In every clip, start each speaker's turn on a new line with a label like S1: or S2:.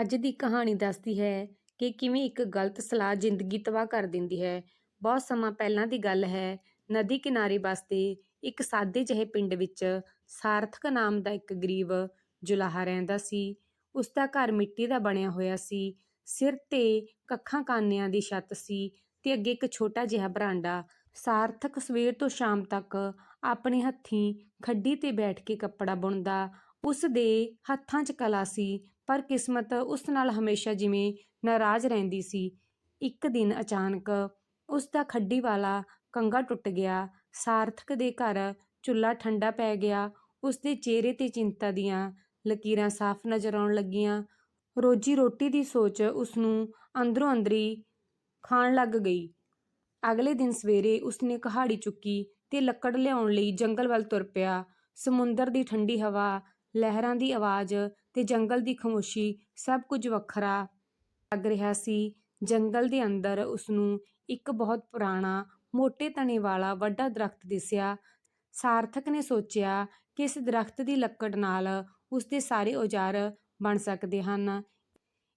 S1: ਅੱਜ ਦੀ ਕਹਾਣੀ ਦੱਸਦੀ ਹੈ ਕਿ ਕਿਵੇਂ ਇੱਕ ਗਲਤ ਸਲਾਹ ਜ਼ਿੰਦਗੀ ਤਬਾਹ ਕਰ ਦਿੰਦੀ ਹੈ। ਬਹੁਤ ਸਮਾਂ ਪਹਿਲਾਂ ਦੀ ਗੱਲ ਹੈ, ਨਦੀ ਕਿਨਾਰੇ ਵਸਦੇ ਇੱਕ ਸਾਦੇ ਜਿਹੇ ਪਿੰਡ ਵਿੱਚ ਸਾਰਥਕ ਨਾਮ ਦਾ ਇੱਕ ਗਰੀਬ ਜੁਲਾਹਾ ਰਹਿੰਦਾ ਸੀ। ਉਸ ਦਾ ਘਰ ਮਿੱਟੀ ਦਾ ਬਣਿਆ ਹੋਇਆ ਸੀ, ਸਿਰ ਤੇ ਕੱਖਾਂ ਕਾਨਿਆਂ ਦੀ ਛੱਤ ਸੀ ਤੇ ਅੱਗੇ ਇੱਕ ਛੋਟਾ ਜਿਹਾ ਬਰਾਂਡਾ ਸਾਰਥਕ ਸਵੇਰ ਤੋਂ ਸ਼ਾਮ ਤੱਕ ਆਪਣੇ ਹੱਥੀਂ ਖੱਡੀ ਤੇ ਬੈਠ ਕੇ ਕੱਪੜਾ ਬੁਣਦਾ ਉਸ ਦੇ ਹੱਥਾਂ 'ਚ ਕਲਾ ਸੀ ਪਰ ਕਿਸਮਤ ਉਸ ਨਾਲ ਹਮੇਸ਼ਾ ਜਿਵੇਂ ਨਾਰਾਜ਼ ਰਹਿੰਦੀ ਸੀ। ਇੱਕ ਦਿਨ ਅਚਾਨਕ ਉਸ ਦਾ ਖੱਡੀ ਵਾਲਾ ਕੰਗਾ ਟੁੱਟ ਗਿਆ। ਸਾਰਥਕ ਦੇ ਘਰ ਚੁੱਲ੍ਹਾ ਠੰਡਾ ਪੈ ਗਿਆ। ਉਸ ਦੇ ਚਿਹਰੇ ਤੇ ਚਿੰਤਾ ਦੀਆਂ ਲਕੀਰਾਂ ਸਾਫ਼ ਨਜ਼ਰ ਆਉਣ ਲੱਗੀਆਂ। ਰੋਜੀ ਰੋਟੀ ਦੀ ਸੋਚ ਉਸ ਨੂੰ ਅੰਦਰੋਂ ਅੰਦਰੀ ਖਾਣ ਲੱਗ ਗਈ। ਅਗਲੇ ਦਿਨ ਸਵੇਰੇ ਉਸਨੇ ਕਹਾੜੀ ਚੁੱਕੀ ਤੇ ਲੱਕੜ ਲਿਆਉਣ ਲਈ ਜੰਗਲ ਵੱਲ ਤੁਰ ਪਿਆ। ਸਮੁੰਦਰ ਦੀ ਠੰਡੀ ਹਵਾ, ਲਹਿਰਾਂ ਦੀ ਆਵਾਜ਼ ਤੇ ਜੰਗਲ ਦੀ ਖਾਮੋਸ਼ੀ ਸਭ ਕੁਝ ਵੱਖਰਾ ਲੱਗ ਰਿਹਾ ਸੀ। ਜੰਗਲ ਦੇ ਅੰਦਰ ਉਸ ਨੂੰ ਇੱਕ ਬਹੁਤ ਪੁਰਾਣਾ, ਮੋਟੇ ਤਣੇ ਵਾਲਾ ਵੱਡਾ ਦਰਖਤ ਦਿਸਿਆ। ਸਾਰਥਕ ਨੇ ਸੋਚਿਆ ਕਿ ਇਸ ਦਰਖਤ ਦੀ ਲੱਕੜ ਨਾਲ ਉਸ ਦੇ ਸਾਰੇ ਔਜ਼ਾਰ ਬਣ ਸਕਦੇ ਹਨ।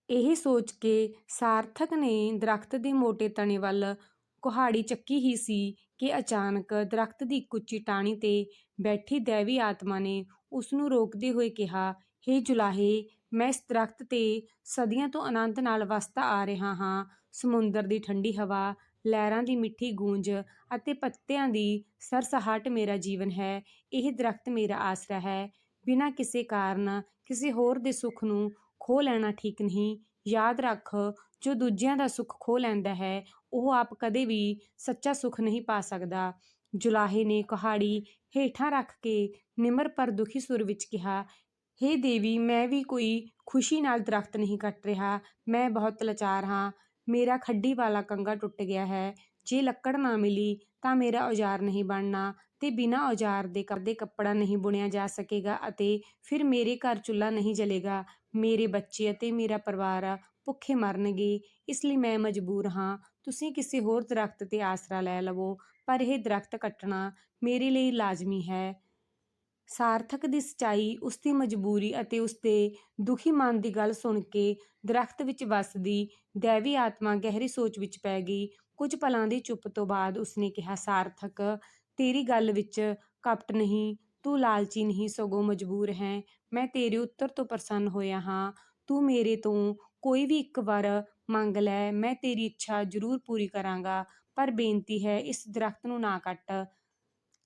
S1: ਇਹ ਸੋਚ ਕੇ ਸਾਰਥਕ ਨੇ ਦਰਖਤ ਦੇ ਮੋਟੇ ਤਣੇ ਵੱਲ ਕੁਹਾੜੀ ਚੱਕੀ ਹੀ ਸੀ ਕਿ ਅਚਾਨਕ ਦਰਖਤ ਦੀ ਇੱਕ ਉੱਚੀ ਟਾਹਣੀ ਤੇ ਬੈਠੀ ਦੇਵੀ ਆਤਮਾ ਨੇ ਉਸ ਨੂੰ ਰੋਕਦੇ ਹੋਏ ਕਿਹਾ ਹੇ ਜੁਲਾਹੇ, ਮੈਂ ਇਸ ਦਰਖਤ ਤੇ ਸਦੀਆਂ ਤੋਂ ਆਨੰਦ ਨਾਲ ਵਸਦਾ ਆ ਰਿਹਾ ਹਾਂ। ਸਮੁੰਦਰ ਦੀ ਠੰਡੀ ਹਵਾ, ਲਹਿਰਾਂ ਦੀ ਮਿੱਠੀ ਗੂੰਜ ਅਤੇ ਪੱਤਿਆਂ ਦੀ ਸਰਸਹਾਟ ਮੇਰਾ ਜੀਵਨ ਹੈ। ਇਹ ਦਰਖਤ ਮੇਰਾ ਆਸਰਾ ਹੈ। ਬਿਨਾਂ ਕਿਸੇ ਕਾਰਨ ਕਿਸੇ ਹੋਰ ਦੇ ਸੁੱਖ ਨੂੰ ਖੋਹ ਲੈਣਾ ਠੀਕ ਨਹੀਂ। ਯਾਦ ਰੱਖ, ਜੋ ਦੂਜਿਆਂ ਦਾ ਸੁੱਖ ਖੋਹ ਲੈਂਦਾ ਹੈ, ਉਹ ਆਪ ਕਦੇ ਵੀ ਸੱਚਾ ਸੁੱਖ ਨਹੀਂ ਪਾ ਸਕਦਾ। ਜੁਲਾਹੇ ਨੇ ਕਹਾੜੀ ਹੇਠਾਂ ਰੱਖ ਕੇ ਨਿਮਰ ਪਰ ਦੁਖੀ ਸੁਰ ਵਿੱਚ ਕਿਹਾ ਹੇ ਦੇਵੀ, ਮੈਂ ਵੀ ਕੋਈ ਖੁਸ਼ੀ ਨਾਲ ਦਰੱਖਤ ਨਹੀਂ ਕੱਟ ਰਿਹਾ। ਮੈਂ ਬਹੁਤ ਲਾਚਾਰ ਹਾਂ। ਮੇਰਾ ਖੱਡੀ ਵਾਲਾ ਕੰਘਾ ਟੁੱਟ ਗਿਆ ਹੈ। ਜੇ ਲੱਕੜ ਨਾ ਮਿਲੀ ਤਾਂ ਮੇਰਾ ਔਜ਼ਾਰ ਨਹੀਂ ਬਣਨਾ ਤੇ ਬਿਨਾਂ ਔਜ਼ਾਰ ਦੇ ਕਰਦੇ ਕੱਪੜਾ ਨਹੀਂ ਬੁਣਿਆ ਜਾ ਸਕੇਗਾ ਅਤੇ ਫਿਰ ਮੇਰੇ ਘਰ ਚੁੱਲ੍ਹਾ ਨਹੀਂ ਜਲੇਗਾ। ਮੇਰੇ ਬੱਚੇ ਅਤੇ ਮੇਰਾ ਪਰਿਵਾਰ ਭੁੱਖੇ ਮਰਨਗੇ, ਇਸ ਲਈ ਮੈਂ ਮਜਬੂਰ ਹਾਂ। ਤੁਸੀਂ ਕਿਸੇ ਹੋਰ ਦਰਖਤ ਤੇ ਆਸਰਾ ਲੈ ਲਵੋ, ਪਰ ਇਹ ਦਰਖਤ ਕੱਟਣਾ ਮੇਰੇ ਲਈ ਲਾਜ਼ਮੀ ਹੈ। ਸਾਰਥਕ ਦੀ ਸੱਚਾਈ ਉਸ ਦੀ ਮਜਬੂਰੀ ਅਤੇ ਉਸ ਦੇ ਦੁਖੀ ਮਨ ਦੀ ਗੱਲ ਸੁਣ ਕੇ ਦਰਖਤ ਵਿੱਚ ਵੱਸਦੀ ਦੈਵੀ ਆਤਮਾ ਗਹਿਰੀ ਸੋਚ ਵਿੱਚ ਪੈ ਗਈ। ਕੁਝ ਪਲਾਂ ਦੀ ਚੁੱਪ ਤੋਂ ਬਾਅਦ ਉਸਨੇ ਕਿਹਾ, ਸਾਰਥਕ, ਤੇਰੀ ਗੱਲ ਵਿੱਚ ਕਪਟ ਨਹੀਂ, ਤੂੰ ਲਾਲਚੀ ਨਹੀਂ, ਸਗੋਂ ਮਜਬੂਰ ਹੈ। ਮੈਂ ਤੇਰੇ ਉੱਤਰ ਤੋਂ ਪ੍ਰਸੰਨ ਹੋਇਆ ਹਾਂ। ਤੂੰ ਮੇਰੇ ਤੋਂ ਕੋਈ ਵੀ ਇੱਕ ਵਾਰ ਮੰਗ ਲੈ। ਮੈਂ ਤੇਰੀ ਇੱਛਾ ਜ਼ਰੂਰ ਪੂਰੀ ਕਰਾਂਗਾ, ਪਰ ਬੇਨਤੀ ਹੈ, ਇਸ ਦਰਖਤ ਨੂੰ ਨਾ ਕੱਟ।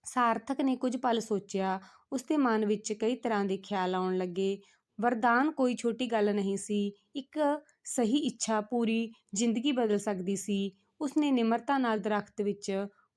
S1: ਸਾਰਥਕ ਨੇ ਕੁਝ ਪਲ ਸੋਚਿਆ, ਉਸਦੇ ਮਨ ਵਿੱਚ ਕਈ ਤਰ੍ਹਾਂ ਦੇ ਖਿਆਲ ਆਉਣ ਲੱਗੇ। ਵਰਦਾਨ ਕੋਈ ਛੋਟੀ ਗੱਲ ਨਹੀਂ ਸੀ, ਇੱਕ ਸਹੀ ਇੱਛਾ ਪੂਰੀ ਜ਼ਿੰਦਗੀ ਬਦਲ ਸਕਦੀ ਸੀ। ਉਸਨੇ ਨਿਮਰਤਾ ਨਾਲ ਦਰਖਤ ਵਿੱਚ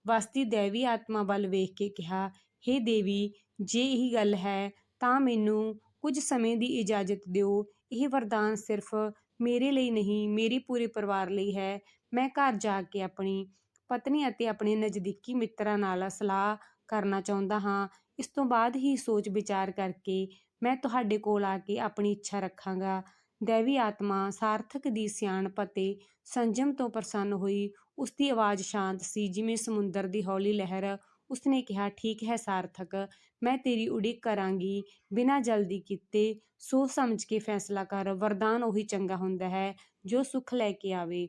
S1: ਵਸਦੀ ਦੇਵੀ ਆਤਮਾ ਵੱਲ ਵੇਖ ਕੇ ਕਿਹਾ, ਹੇ ਦੇਵੀ, ਜੇ ਇਹੀ ਗੱਲ ਹੈ, ਤਾਂ ਮੈਨੂੰ ਕੁਝ ਸਮੇਂ ਦੀ ਇਜਾਜ਼ਤ ਦਿਓ। ਇਹ ਵਰਦਾਨ ਸਿਰਫ ਮੇਰੇ ਲਈ ਨਹੀਂ, ਮੇਰੇ ਪੂਰੇ ਪਰਿਵਾਰ ਲਈ ਹੈ। ਮੈਂ ਘਰ ਜਾ ਕੇ ਆਪਣੀ ਪਤਨੀ ਅਤੇ ਆਪਣੇ ਨਜ਼ਦੀਕੀ ਮਿੱਤਰਾਂ ਨਾਲ ਸਲਾਹ ਕਰਨਾ ਚਾਹੁੰਦਾ ਹਾਂ। ਇਸ ਤੋਂ ਬਾਅਦ ਹੀ ਸੋਚ ਵਿਚਾਰ ਕਰਕੇ ਮੈਂ ਤੁਹਾਡੇ ਕੋਲ ਆ ਕੇ ਆਪਣੀ ਇੱਛਾ ਰੱਖਾਂਗਾ। ਦੇਵੀ ਆਤਮਾ ਸਾਰਥਕ ਦੀ ਸਿਆਣਪ ਅਤੇ ਸੰਜਮ ਤੋਂ ਪ੍ਰਸੰਨ ਹੋਈ ਉਸ ਦੀ ਆਵਾਜ਼ ਸ਼ਾਂਤ ਸੀ। ਜਿਵੇਂ ਸਮੁੰਦਰ ਦੀ ਹੌਲੀ ਲਹਿਰ ਉਸਨੇ ਕਿਹਾ, ਠੀਕ ਹੈ ਸਾਰਥਕ, ਮੈਂ ਤੇਰੀ ਉਡੀਕ ਕਰਾਂਗੀ। ਬਿਨਾਂ ਜਲਦੀ ਕੀਤੇ ਸੋਚ ਸਮਝ ਕੇ ਫੈਸਲਾ ਕਰ। ਵਰਦਾਨ ਉਹੀ ਚੰਗਾ ਹੁੰਦਾ ਹੈ ਜੋ ਸੁੱਖ ਲੈ ਕੇ ਆਵੇ।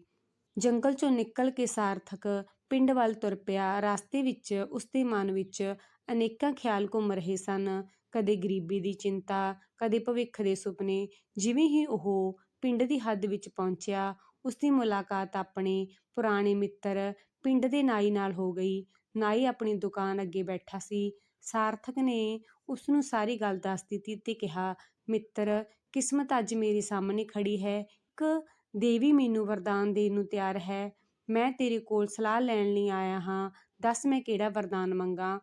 S1: ਜੰਗਲ ਚੋਂ ਨਿਕਲ ਕੇ ਸਾਰਥਕ ਪਿੰਡ ਵੱਲ ਤੁਰ ਪਿਆ। ਰਸਤੇ ਵਿੱਚ, ਉਸਦੇ ਮਨ ਵਿੱਚ ਅਨੇਕਾਂ ਖਿਆਲ ਘੁੰਮ ਰਹੇ ਸਨ। ਕਦੇ ਗਰੀਬੀ ਦੀ ਚਿੰਤਾ, ਕਦੇ ਭਵਿੱਖ ਦੇ ਸੁਪਨੇ। ਜਿਵੇਂ ਹੀ ਉਹ ਪਿੰਡ ਦੀ ਹੱਦ ਵਿੱਚ ਪਹੁੰਚਿਆ, ਉਸਦੀ ਮੁਲਾਕਾਤ ਆਪਣੇ ਪੁਰਾਣੇ ਮਿੱਤਰ ਪਿੰਡ ਦੇ ਨਾਈ ਨਾਲ ਹੋ ਗਈ। ਨਾਈ ਆਪਣੀ ਦੁਕਾਨ ਅੱਗੇ ਬੈਠਾ ਸੀ। ਸਾਰਥਕ ਨੇ ਉਸਨੂੰ ਸਾਰੀ ਗੱਲ ਦੱਸ ਦਿੱਤੀ ਤੇ ਕਿਹਾ, ਮਿੱਤਰ, ਕਿਸਮਤ ਅੱਜ ਮੇਰੇ ਸਾਹਮਣੇ ਖੜ੍ਹੀ ਹੈ। ਇੱਕ ਦੇਵੀ ਮੈਨੂੰ ਵਰਦਾਨ ਦੇਣ ਨੂੰ ਤਿਆਰ ਹੈ। ਮੈਂ ਤੇਰੇ ਕੋਲ ਸਲਾਹ ਲੈਣ ਲਈ ਆਇਆ ਹਾਂ। ਦੱਸ ਮੈਂ ਕਿਹੜਾ ਵਰਦਾਨ ਮੰਗਾਂ?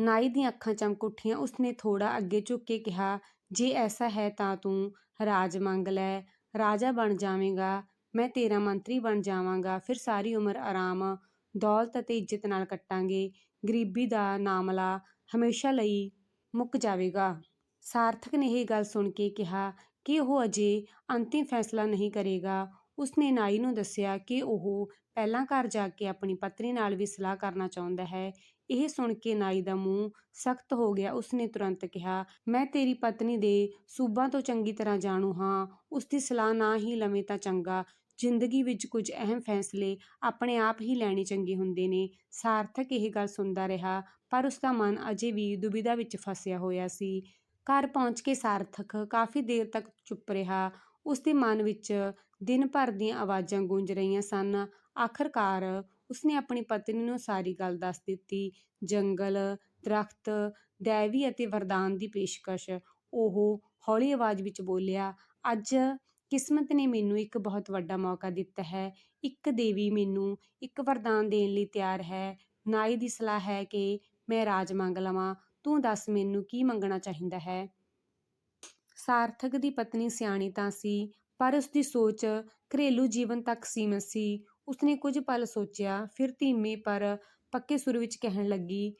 S1: ਨਾਈ ਦੀਆਂ ਅੱਖਾਂ ਚਮਕ ਉੱਠੀਆਂ। ਉਸਨੇ ਥੋੜਾ ਅੱਗੇ ਝੁੱਕ ਕੇ ਕਿਹਾ, ਜੇ ਐਸਾ ਹੈ ਤਾਂ ਤੂੰ ਰਾਜ ਮੰਗ ਲੈ। ਰਾਜਾ ਬਣ ਜਾਵੇਂਗਾ। ਮੈਂ ਤੇਰਾ ਮੰਤਰੀ ਬਣ ਜਾਵਾਂਗਾ। ਫਿਰ ਸਾਰੀ ਉਮਰ ਆਰਾਮ, ਦੌਲਤ ਅਤੇ ਇੱਜ਼ਤ ਨਾਲ ਕੱਟਾਂਗੇ। ਗਰੀਬੀ ਦਾ ਨਾਮਲਾ ਹਮੇਸ਼ਾ ਲਈ ਮੁੱਕ ਜਾਵੇਗਾ। ਸਾਰਥਕ ਨੇ ਇਹ ਗੱਲ ਸੁਣ ਕੇ ਕਿਹਾ ਕਿ ਉਹ ਅਜੇ ਅੰਤਿਮ ਫੈਸਲਾ ਨਹੀਂ ਕਰੇਗਾ। ਉਸਨੇ ਨਾਈ ਨੂੰ ਦੱਸਿਆ ਕਿ ਉਹ ਪਹਿਲਾਂ ਘਰ ਜਾ ਕੇ ਆਪਣੀ ਪਤਨੀ ਨਾਲ ਵੀ ਸਲਾਹ ਕਰਨਾ ਚਾਹੁੰਦਾ ਹੈ। ਇਹ ਸੁਣ ਕੇ ਨਾਈ ਦਾ ਮੂੰਹ ਸਖਤ ਹੋ ਗਿਆ। ਉਸਨੇ ਤੁਰੰਤ ਕਿਹਾ, ਮੈਂ ਤੇਰੀ ਪਤਨੀ ਦੇ ਸੂਬਾਂ ਤੋਂ ਚੰਗੀ ਤਰ੍ਹਾਂ ਜਾਣੂ ਹਾਂ। ਉਸਦੀ ਸਲਾਹ ਨਾ ਹੀ ਲਵੇਂ ਤਾਂ ਚੰਗਾ। ਜ਼ਿੰਦਗੀ ਵਿੱਚ ਕੁਝ ਅਹਿਮ ਫੈਸਲੇ ਆਪਣੇ ਆਪ ਹੀ ਲੈਣੇ ਚੰਗੇ ਹੁੰਦੇ ਨੇ। ਸਾਰਥਕ ਇਹ ਗੱਲ ਸੁਣਦਾ ਰਿਹਾ, ਪਰ ਉਸਦਾ ਮਨ ਅਜੇ ਵੀ ਦੁਬਿਧਾ ਵਿੱਚ ਫਸਿਆ ਹੋਇਆ ਸੀ। ਘਰ ਪਹੁੰਚ ਕੇ ਸਾਰਥਕ ਕਾਫੀ ਦੇਰ ਤੱਕ ਚੁੱਪ ਰਿਹਾ। ਉਸ ਦੇ ਮਨ ਵਿੱਚ ਦਿਨ ਭਰ ਦੀਆਂ ਆਵਾਜ਼ਾਂ ਗੂੰਜ ਰਹੀਆਂ ਸਨ। ਆਖਰਕਾਰ ਉਸਨੇ ਆਪਣੀ ਪਤਨੀ ਨੂੰ ਸਾਰੀ ਗੱਲ ਦੱਸ ਦਿੱਤੀ। ਜੰਗਲ, ਦਰਖਤ, ਦੈਵੀ ਅਤੇ ਵਰਦਾਨ ਦੀ ਪੇਸ਼ਕਸ਼। ਉਹ ਹੌਲੀ ਆਵਾਜ਼ ਵਿੱਚ ਬੋਲਿਆ, ਅੱਜ ਕਿਸਮਤ ਨੇ ਮੈਨੂੰ ਇੱਕ ਬਹੁਤ ਵੱਡਾ ਮੌਕਾ ਦਿੱਤਾ ਹੈ। ਇੱਕ ਦੇਵੀ ਮੈਨੂੰ ਇੱਕ ਵਰਦਾਨ ਦੇਣ ਲਈ ਤਿਆਰ ਹੈ। ਨਾਈ ਦੀ ਸਲਾਹ ਹੈ ਕਿ ਮੈਂ ਰਾਜ ਮੰਗ ਲਵਾਂ। ਤੂੰ ਦੱਸ ਮੈਨੂੰ ਕੀ ਮੰਗਣਾ ਚਾਹੀਦਾ ਹੈ? ਸਾਰਥਕ ਦੀ ਪਤਨੀ ਸਿਆਣੀ ਤਾਂ ਸੀ, ਪਰ ਉਸਦੀ ਸੋਚ ਘਰੇਲੂ ਜੀਵਨ ਤੱਕ ਸੀਮਤ ਸੀ। ਉਸਨੇ ਕੁਝ ਪਲ ਸੋਚਿਆ, ਫਿਰ ਧੀਮੇ ਪਰ ਪੱਕੇ ਸੁਰ ਵਿੱਚ ਕਹਿਣ ਲੱਗੀ,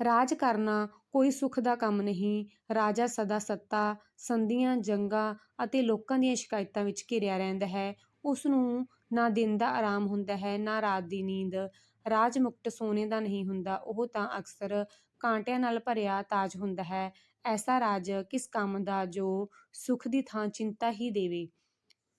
S1: ਰਾਜ ਕਰਨਾ ਕੋਈ ਸੁੱਖ ਦਾ ਕੰਮ ਨਹੀਂ। ਰਾਜਾ ਸਦਾ ਸੱਤਾ, ਸੰਧੀਆਂ, ਜੰਗਾਂ ਅਤੇ ਲੋਕਾਂ ਦੀਆਂ ਸ਼ਿਕਾਇਤਾਂ ਵਿੱਚ ਘਿਰਿਆ ਰਹਿੰਦਾ ਹੈ। ਉਸ ਨੂੰ ਨਾ ਦਿਨ ਦਾ ਆਰਾਮ ਹੁੰਦਾ ਹੈ, ਨਾ ਰਾਤ ਦੀ ਨੀਂਦ। ਰਾਜ ਮੁਕਟ ਸੋਨੇ ਦਾ ਨਹੀਂ ਹੁੰਦਾ, ਉਹ ਤਾਂ ਅਕਸਰ ਕਾਂਟਿਆਂ ਨਾਲ ਭਰਿਆ ਤਾਜ ਹੁੰਦਾ ਹੈ। ਐਸਾ ਰਾਜ ਕਿਸ ਕੰਮ ਦਾ ਜੋ ਸੁੱਖ ਦੀ ਥਾਂ ਚਿੰਤਾ ਹੀ ਦੇਵੇ?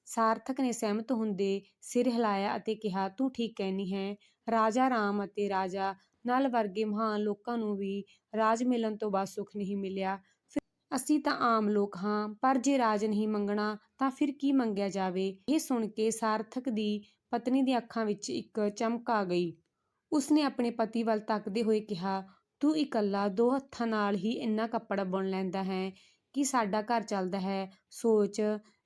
S1: ਸਾਰਥਕ ਨੇ ਸਹਿਮਤ ਹੁੰਦੇ ਸਿਰ ਹਿਲਾਇਆ ਅਤੇ ਕਿਹਾ, ਤੂੰ ਠੀਕ ਕਹਿਨੀ ਹੈ। ਰਾਜਾ ਰਾਮ ਅਤੇ ਰਾਜਾ ਨਲ ਵਰਗੇ ਮਹਾਨ ਲੋਕਾਂ ਨੂੰ ਵੀ ਰਾਜ ਮਿਲਣ ਤੋਂ ਬਾਅਦ ਸੁੱਖ ਨਹੀਂ ਮਿਲਿਆ। ਅਸੀਂ ਤਾਂ ਆਮ ਲੋਕ ਹਾਂ, ਪਰ ਜੇ ਰਾਜ ਨਹੀਂ ਮੰਗਣਾ ਤਾਂ ਫਿਰ ਕੀ ਮੰਗਿਆ ਜਾਵੇ? ਇਹ ਸੁਣ ਕੇ ਸਾਰਥਕ ਦੀ ਪਤਨੀ ਦੀਆਂ ਅੱਖਾਂ ਵਿੱਚ ਇੱਕ ਚਮਕ ਆ ਗਈ। ਉਸਨੇ ਆਪਣੇ ਪਤੀ ਵੱਲ ਤੱਕਦੇ ਹੋਏ ਕਿਹਾ ਤੂੰ ਇਕੱਲਾ ਦੋ ਹੱਥਾਂ ਨਾਲ ਹੀ ਇੰਨਾ ਕੱਪੜਾ ਬੁਣ ਲੈਂਦਾ ਹੈ ਕਿ ਸਾਡਾ ਘਰ ਚੱਲਦਾ ਹੈ। ਸੋਚ,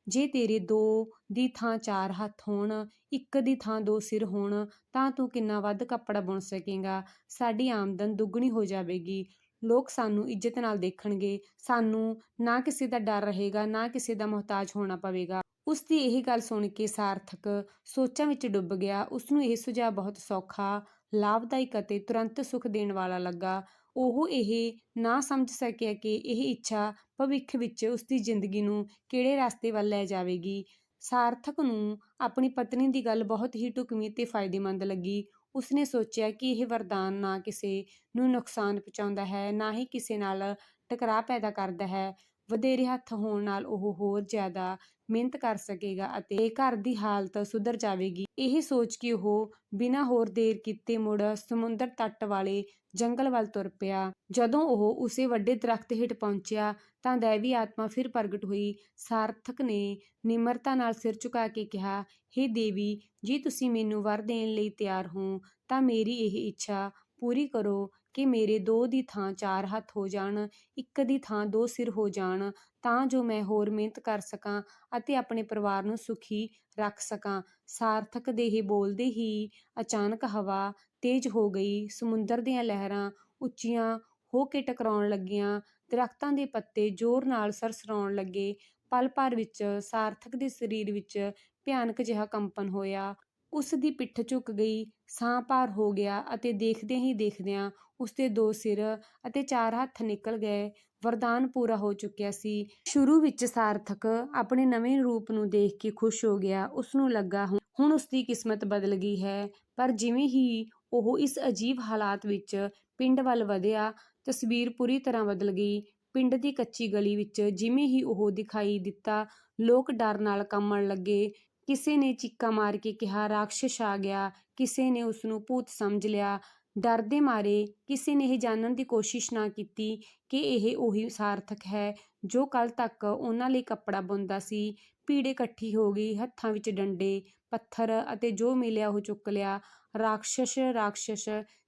S1: ਜੇ ਤੇਰੇ ਦੋ ਦੀ ਥਾਂ ਚਾਰ ਹੱਥ ਹੋਣ, ਇੱਕ ਦੀ ਥਾਂ ਦੋ ਸਿਰ ਹੋਣ, ਤਾਂ ਤੂੰ ਕਿੰਨਾ ਵੱਧ ਕੱਪੜਾ ਬੁਣ ਸਕੇਗਾ? ਸਾਡੀ ਆਮਦਨ ਦੁੱਗਣੀ ਹੋ ਜਾਵੇਗੀ। ਲੋਕ ਸਾਨੂੰ ਇੱਜ਼ਤ ਨਾਲ ਦੇਖਣਗੇ। ਸਾਨੂੰ ਨਾ ਕਿਸੇ ਦਾ ਡਰ ਰਹੇਗਾ, ਨਾ ਕਿਸੇ ਦਾ ਮੁਹਤਾਜ ਹੋਣਾ ਪਵੇਗਾ। ਉਸ ਦੀ ਇਹ ਗੱਲ ਸੁਣ ਕੇ ਸਾਰਥਕ ਸੋਚਾਂ ਵਿੱਚ ਡੁੱਬ ਗਿਆ। ਉਸ ਨੂੰ ਇਹ ਸੁਝਾਅ ਬਹੁਤ ਸੌਖਾ ਲਾਭਦਾਇਕ ਅਤੇ ਤੁਰੰਤ ਸੁਖ ਦੇਣ ਵਾਲਾ ਲੱਗਾ। ਉਹ ਇਹ ਨਾ ਸਮਝ ਸਕਿਆ ਕਿ ਇਹ ਇੱਛਾ ਭਵਿੱਖ ਵਿੱਚ ਉਸ ਦੀ ਜ਼ਿੰਦਗੀ ਨੂੰ ਕਿਹੜੇ ਰਸਤੇ ਵੱਲ ਲੈ ਜਾਵੇਗੀ। ਸਾਰਥਕ ਨੂੰ ਆਪਣੀ ਪਤਨੀ ਦੀ ਗੱਲ ਬਹੁਤ ਹੀ ਢੁਕਵੀਂ ਤੇ ਫਾਇਦੇਮੰਦ ਲੱਗੀ। ਉਸਨੇ ਸੋਚਿਆ ਕਿ ਇਹ ਵਰਦਾਨ ਨਾ ਕਿਸੇ ਨੂੰ ਨੁਕਸਾਨ ਪਹੁੰਚਾਉਂਦਾ ਹੈ, ਨਾ ਹੀ ਕਿਸੇ ਨਾਲ ਟਕਰਾਅ ਪੈਦਾ ਕਰਦਾ ਹੈ। ਵਧੇਰੇ ਹੱਥ ਹੋਣ ਨਾਲ ਉਹ ਹੋਰ ਜ਼ਿਆਦਾ ਮਿਹਨਤ ਕਰ ਸਕੇਗਾ ਅਤੇ ਘਰ ਦੀ ਹਾਲਤ ਸੁਧਰ ਜਾਵੇਗੀ। ਇਹ ਸੋਚ ਕੇ ਉਹ ਬਿਨਾਂ ਹੋਰ ਦੇਰ ਕੀਤੇ ਮੁੜ ਸਮੁੰਦਰ ਤੱਟ ਵਾਲੇ ਜੰਗਲ ਵੱਲ ਤੁਰ ਪਿਆ। ਜਦੋਂ ਉਹ ਉਸੇ ਵੱਡੇ ਦਰਖਤ ਹੇਠ ਪਹੁੰਚਿਆ ਤਾਂ ਦੇਵੀ ਆਤਮਾ ਫਿਰ ਪ੍ਰਗਟ ਹੋਈ। ਸਾਰਥਕ ਨੇ ਨਿਮਰਤਾ ਨਾਲ ਸਿਰ ਝੁਕਾ ਕੇ ਕਿਹਾ हे ਦੇਵੀ, ਜੇ ਤੁਸੀਂ ਮੈਨੂੰ ਵਰ ਦੇਣ ਲਈ ਤਿਆਰ ਹੋ, ਤਾਂ ਮੇਰੀ ਇਹ ਇੱਛਾ ਪੂਰੀ ਕਰੋ। ਕਿ ਮੇਰੇ ਦੋ ਦੀ ਥਾਂ ਚਾਰ ਹੱਥ ਹੋ ਜਾਣ, ਇੱਕ ਦੀ ਥਾਂ ਦੋ ਸਿਰ ਹੋ ਜਾਣ, ਤਾਂ ਜੋ ਮੈਂ ਹੋਰ ਮਿਹਨਤ ਕਰ ਸਕਾਂ ਅਤੇ ਆਪਣੇ ਪਰਿਵਾਰ ਨੂੰ ਸੁਖੀ ਰੱਖ ਸਕਾਂ। ਸਾਰਥਕ ਦੇ ਇਹ ਬੋਲਦੇ ਹੀ ਅਚਾਨਕ ਹਵਾ ਤੇਜ਼ ਹੋ ਗਈ। ਸਮੁੰਦਰ ਦੀਆਂ ਲਹਿਰਾਂ ਉੱਚੀਆਂ ਹੋ ਕੇ ਟਕਰਾਉਣ ਲੱਗੀਆਂ। ਦਰਖਤਾਂ ਦੇ ਪੱਤੇ ਜ਼ੋਰ ਨਾਲ ਸਰਸਰਾਉਣ ਲੱਗੇ। ਪਲ ਭਰ ਵਿੱਚ ਸਾਰਥਕ ਦੇ ਸਰੀਰ ਵਿੱਚ ਭਿਆਨਕ ਜਿਹਾ ਕੰਪਨ ਹੋਇਆ। ਉਸ ਦੀ ਪਿੱਠ ਝੁਕ ਗਈ, ਸਾਹ ਭਾਰ ਹੋ ਗਿਆ ਅਤੇ ਦੇਖਦਿਆਂ ਹੀ ਦੇਖਦਿਆਂ ਉਸਦੇ ਦੋ ਸਿਰ ਅਤੇ ਚਾਰ ਹੱਥ ਨਿਕਲ ਗਏ। ਵਰਦਾਨ ਪੂਰਾ ਹੋ ਚੁੱਕਿਆ ਸੀ। ਸ਼ੁਰੂ ਵਿੱਚ ਸਾਰਥਕ ਆਪਣੇ ਨਵੇਂ ਰੂਪ ਨੂੰ ਦੇਖ ਕੇ ਖੁਸ਼ ਹੋ ਗਿਆ। ਉਸ ਨੂੰ ਲੱਗਾ ਹੁਣ ਉਸਦੀ ਕਿਸਮਤ ਬਦਲ ਗਈ ਹੈ। ਪਰ ਜਿਵੇਂ ਹੀ ਉਹ ਇਸ ਅਜੀਬ ਹਾਲਾਤ ਵਿੱਚ ਪਿੰਡ ਵੱਲ ਵਧਿਆ, ਤਸਵੀਰ ਪੂਰੀ ਤਰ੍ਹਾਂ ਬਦਲ ਗਈ। ਪਿੰਡ ਦੀ ਕੱਚੀ ਗਲੀ ਵਿੱਚ ਜਿਵੇਂ ਹੀ ਉਹ ਦਿਖਾਈ ਦਿੱਤਾ, ਲੋਕ ਡਰ ਨਾਲ ਕੰਮਣ ਲੱਗੇ। ਕਿਸੇ ਨੇ ਚੀਕਾਂ ਮਾਰ ਕੇ ਕਿਹਾ ਰਾਖਸ਼ ਆ ਗਿਆ। ਕਿਸੇ ਨੇ ਉਸ ਨੂੰ ਭੂਤ ਸਮਝ ਲਿਆ। ਡਰ ਦੇ ਮਾਰੇ, ਕਿਸੇ ਨੇ ਇਹ ਜਾਣਨ ਦੀ ਕੋਸ਼ਿਸ਼ ਨਾ ਕੀਤੀ ਕਿ ਇਹ ਉਹੀ ਸਾਰਥਕ ਹੈ ਜੋ ਕੱਲ ਤੱਕ ਉਹਨਾਂ ਲਈ ਕੱਪੜਾ ਬੁਣਦਾ ਸੀ। ਭੀੜ ਇਕੱਠੀ ਹੋ ਗਈ, ਹੱਥਾਂ ਵਿੱਚ ਡੰਡੇ, ਪੱਥਰ ਅਤੇ ਜੋ ਮਿਲਿਆ ਉਹ ਚੁੱਕ ਲਿਆ। ਰਾਖਸ਼ ਰਾਖਸ਼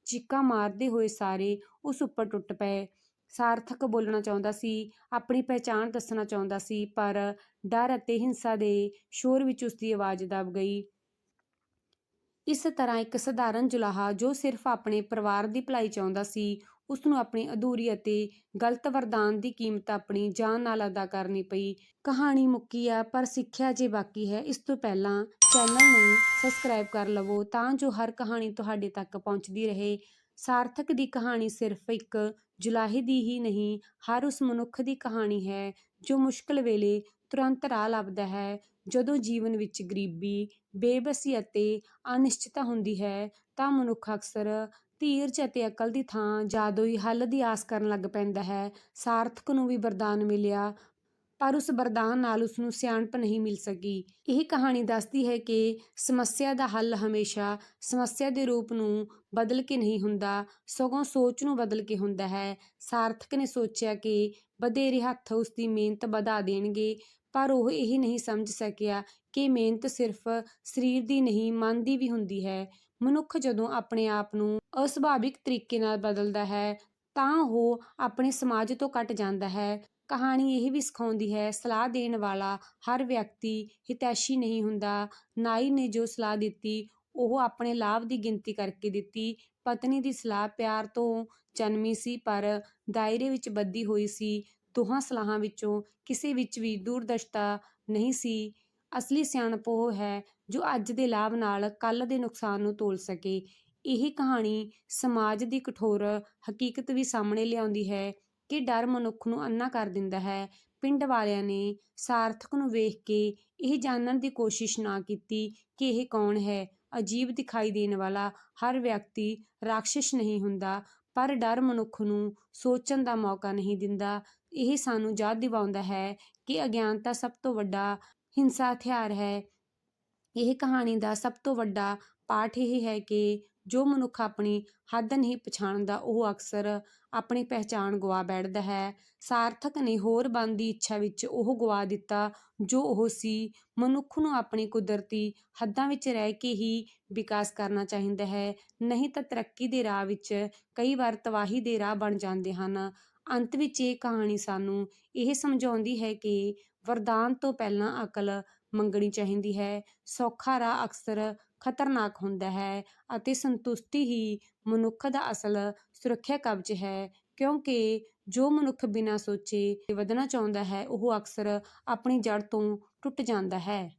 S1: ਚੀਕਾਂ ਮਾਰਦੇ ਹੋਏ ਸਾਰੇ ਉਸ ਉੱਪਰ ਟੁੱਟ ਪਏ। ਸਾਰਥਕ ਬੋਲਣਾ ਚਾਹੁੰਦਾ ਸੀ, ਆਪਣੀ ਪਹਿਚਾਣ ਦੱਸਣਾ ਚਾਹੁੰਦਾ ਸੀ, ਪਰ ਡਰ ਅਤੇ ਹਿੰਸਾ ਦੇ ਸ਼ੋਰ ਵਿੱਚ ਉਸ ਦੀ ਆਵਾਜ਼ ਦਬ ਗਈ। ਇਸ ਤਰ੍ਹਾਂ ਇੱਕ ਸਧਾਰਨ ਜੁਲਾਹਾ ਜੋ ਸਿਰਫ ਆਪਣੇ ਪਰਿਵਾਰ ਦੀ ਭਲਾਈ ਚਾਹੁੰਦਾ ਸੀ ਉਸ ਨੂੰ ਆਪਣੀ ਅਧੂਰੀ ਅਤੇ ਗਲਤ ਵਰਦਾਨ ਦੀ ਕੀਮਤ ਆਪਣੀ ਜਾਨ ਨਾਲ ਅਦਾ ਕਰਨੀ ਪਈ। ਕਹਾਣੀ ਮੁੱਕੀ ਆ, ਪਰ ਸਿੱਖਿਆ ਜੇ ਬਾਕੀ ਹੈ, ਇਸ ਤੋਂ ਪਹਿਲਾਂ ਚੈਨਲ ਨੂੰ ਸਬਸਕ੍ਰਾਈਬ ਕਰ ਲਵੋ ਤਾਂ ਜੋ ਹਰ ਕਹਾਣੀ ਤੁਹਾਡੇ ਤੱਕ ਪਹੁੰਚਦੀ ਰਹੇ। ਸਾਰਥਕ ਦੀ ਕਹਾਣੀ ਸਿਰਫ ਇੱਕ ਜੁਲਾਹੇ ਦੀ ਹੀ ਨਹੀਂ, ਹਰ ਉਸ ਮਨੁੱਖ ਦੀ ਕਹਾਣੀ ਹੈ, ਜੋ ਮੁਸ਼ਕਲ ਵੇਲੇ ਤੁਰੰਤ ਰਾਹ ਲੱਭਦਾ ਹੈ, ਜਦੋਂ ਜੀਵਨ ਵਿੱਚ ਗਰੀਬੀ, ਬੇਬਸੀ ਅਤੇ ਅਨਿਸ਼ਚਿਤਤਾ ਹੁੰਦੀ ਹੈ, ਤਾਂ ਮਨੁੱਖ ਅਕਸਰ ਧੀਰਜ ਅਤੇ ਅਕਲ ਦੀ ਥਾਂ ਜਾਦੂਈ ਹੱਲ ਦੀ ਆਸ ਕਰਨ ਲੱਗ ਪੈਂਦਾ ਹੈ। ਸਾਰਥਕ ਨੂੰ ਵੀ ਵਰਦਾਨ ਮਿਲਿਆ ਪਰ ਉਸ ਵਰਦਾਨ ਨਾਲ ਉਸ ਨੂੰ ਸਿਆਣਪ ਨਹੀਂ ਮਿਲ ਸਕੀ। ਇਹ ਕਹਾਣੀ ਦੱਸਦੀ ਹੈ ਕਿ ਸਮੱਸਿਆ ਦਾ ਹੱਲ ਹਮੇਸ਼ਾ ਸਮੱਸਿਆ ਦੇ ਰੂਪ ਨੂੰ ਬਦਲ ਕੇ ਨਹੀਂ ਹੁੰਦਾ, ਸਗੋਂ ਸੋਚ ਨੂੰ ਬਦਲ ਕੇ ਹੁੰਦਾ ਹੈ। ਸਾਰਥਕ ਨੇ ਸੋਚਿਆ ਕਿ ਵਧੇਰੇ ਹੱਥ ਉਸ ਦੀ ਮਿਹਨਤ ਵਧਾ ਦੇਣਗੇ, ਪਰ ਉਹ ਇਹ ਨਹੀਂ ਸਮਝ ਸਕਿਆ ਕਿ ਮਿਹਨਤ ਸਿਰਫ ਸਰੀਰ ਦੀ ਨਹੀਂ, ਮਨ ਦੀ ਵੀ ਹੁੰਦੀ ਹੈ। ਮਨੁੱਖ ਜਦੋਂ ਆਪਣੇ ਆਪ ਨੂੰ ਅਸੁਭਾਵਿਕ ਤਰੀਕੇ ਨਾਲ ਬਦਲਦਾ ਹੈ, ਤਾਂ ਉਹ ਆਪਣੇ ਸਮਾਜ ਤੋਂ ਕੱਟ ਜਾਂਦਾ ਹੈ। ਕਹਾਣੀ ਇਹ ਵੀ ਸਿਖਾਉਂਦੀ ਹੈ, ਸਲਾਹ ਦੇਣ ਵਾਲਾ ਹਰ ਵਿਅਕਤੀ ਹਿਤੈਸ਼ੀ ਨਹੀਂ ਹੁੰਦਾ। ਨਾਈ ਨੇ ਜੋ ਸਲਾਹ ਦਿੱਤੀ, ਉਹ ਆਪਣੇ ਲਾਭ ਦੀ ਗਿਣਤੀ ਕਰਕੇ ਦਿੱਤੀ। ਪਤਨੀ ਦੀ ਸਲਾਹ ਪਿਆਰ ਤੋਂ ਜਨਮੀ ਸੀ, ਪਰ ਦਾਇਰੇ ਵਿੱਚ ਬੱਧੀ ਹੋਈ ਸੀ। ਦੋਹਾਂ ਸਲਾਹਾਂ ਵਿੱਚੋਂ ਕਿਸੇ ਵਿੱਚ ਵੀ ਦੂਰਦਰਸ਼ਤਾ ਨਹੀਂ ਸੀ। ਅਸਲੀ ਸਿਆਣਪ ਉਹ ਹੈ, ਜੋ ਅੱਜ ਦੇ ਲਾਭ ਨਾਲ ਕੱਲ ਦੇ ਨੁਕਸਾਨ ਨੂੰ ਤੋਲ ਸਕੇ। ਇਹ ਕਹਾਣੀ ਸਮਾਜ ਦੀ ਕਠੋਰ ਹਕੀਕਤ ਵੀ ਸਾਹਮਣੇ ਲਿਆਉਂਦੀ ਹੈ। ਕਿ ਡਰ ਮਨੁੱਖ ਨੂੰ ਅੰਨਾ ਕਰ ਦਿੰਦਾ ਹੈ। ਪਿੰਡ ਵਾਲਿਆਂ ਨੇ ਸਾਰਥਕ ਨੂੰ ਵੇਖ ਕੇ ਇਹ ਜਾਣਨ ਦੀ ਕੋਸ਼ਿਸ਼ ਨਾ ਕੀਤੀ ਕਿ ਇਹ ਕੌਣ ਹੈ। ਅਜੀਬ ਦਿਖਾਈ ਦੇਣ ਵਾਲਾ ਹਰ ਵਿਅਕਤੀ ਰਾਖਸ਼ ਨਹੀਂ ਹੁੰਦਾ, ਪਰ ਡਰ ਮਨੁੱਖ ਨੂੰ ਸੋਚਣ ਦਾ ਮੌਕਾ ਨਹੀਂ ਦਿੰਦਾ। ਇਹ ਸਾਨੂੰ ਯਾਦ ਦਿਵਾਉਂਦਾ ਹੈ ਕਿ ਅਗਿਆਨਤਾ ਸਭ ਤੋਂ ਵੱਡਾ ਹਿੰਸਾ ਹਥਿਆਰ ਹੈ। ਇਹ ਕਹਾਣੀ ਦਾ ਸਭ ਤੋਂ ਵੱਡਾ ਪਾਠ ਇਹ ਹੈ ਕਿ ਜੋ ਮਨੁੱਖ ਆਪਣੀ ਹੱਦ ਨਹੀਂ ਪਛਾਣਦਾ, ਉਹ ਅਕਸਰ ਆਪਣੀ ਪਹਿਚਾਣ ਗਵਾ ਬੈਠਦਾ ਹੈ। ਸਾਰਥਕ ਨੇ ਹੋਰ ਬਣ ਦੀ ਇੱਛਾ ਵਿੱਚ ਉਹ ਗਵਾ ਦਿੱਤਾ ਜੋ ਉਹ ਸੀ। ਮਨੁੱਖ ਨੂੰ ਆਪਣੀ ਕੁਦਰਤੀ ਹੱਦਾਂ ਵਿੱਚ ਰਹਿ ਕੇ ਹੀ ਵਿਕਾਸ ਕਰਨਾ ਚਾਹੀਦਾ ਹੈ। ਨਹੀਂ ਤਾਂ ਤਰੱਕੀ ਦੇ ਰਾਹ ਵਿੱਚ ਕਈ ਵਾਰ ਤਬਾਹੀ ਦੇ ਰਾਹ ਬਣ ਜਾਂਦੇ ਹਨ। ਅੰਤ ਵਿੱਚ ਇਹ ਕਹਾਣੀ ਸਾਨੂੰ ਇਹ ਸਮਝਾਉਂਦੀ ਹੈ ਕਿ ਵਰਦਾਨ ਤੋਂ ਪਹਿਲਾਂ ਅਕਲ ਮੰਗਣੀ ਚਾਹੀਦੀ ਹੈ। ਸੌਖਾ ਰਾਹ ਅਕਸਰ ਖਤਰਨਾਕ ਹੁੰਦਾ ਹੈ ਅਤੇ ਸੰਤੁਸ਼ਟੀ ਹੀ ਮਨੁੱਖ ਦਾ ਅਸਲ ਸੁਰੱਖਿਆ ਕਵਚ ਹੈ, ਕਿਉਂਕਿ ਜੋ ਮਨੁੱਖ ਬਿਨਾਂ ਸੋਚੇ ਵਧਣਾ ਚਾਹੁੰਦਾ ਹੈ, ਉਹ ਅਕਸਰ ਆਪਣੀ ਜੜ ਤੋਂ ਟੁੱਟ ਜਾਂਦਾ ਹੈ।